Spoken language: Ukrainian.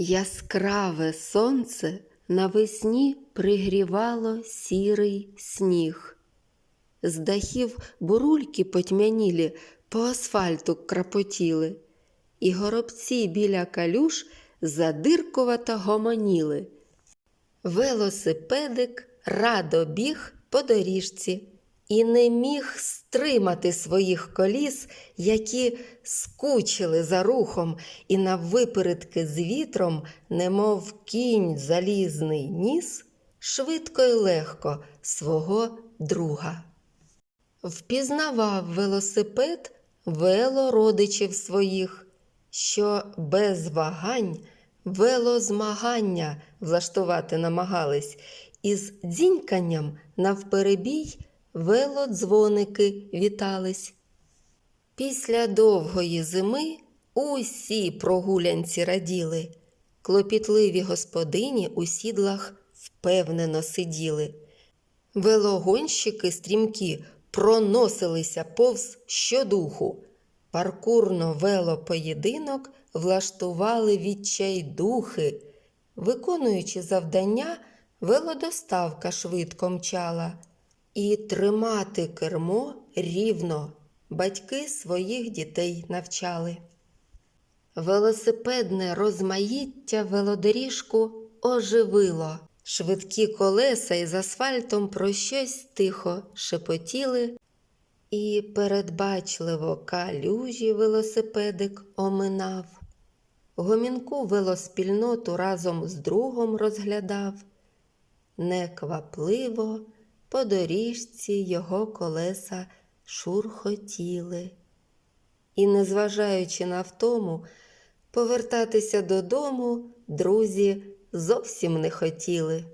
Яскраве сонце навесні пригрівало сірий сніг. З дахів бурульки потьмянілі по асфальту крапотіли, і горобці біля калюш задиркувато гомоніли. Велосипедик радо біг по доріжці і не міг стримати своїх коліс, які скучили за рухом, і наввипередки з вітром, немов кінь залізний ніс, швидко й легко свого друга. Впізнавав велосипед велородичів своїх, що без вагань велозмагання влаштувати намагались, і з дзіньканням навперебій велодзвоники вітались. Після довгої зими усі прогулянці раділи, клопітливі господині у сідлах впевнено сиділи. Велогонщики стрімкі проносилися повз щодуху. Паркурно велопоєдинок влаштували відчайдухи. Виконуючи завдання, велодоставка швидко мчала. І тримати кермо рівно батьки своїх дітей навчали. Велосипедне розмаїття велодоріжку оживило. Швидкі колеса із асфальтом про щось тихо шепотіли, і передбачливо калюжі велосипедик оминав. Гомінку велоспільноту разом з другом розглядав. Неквапливо по доріжці його колеса шурхотіли. І, незважаючи на втому, повертатися додому друзі зовсім не хотіли.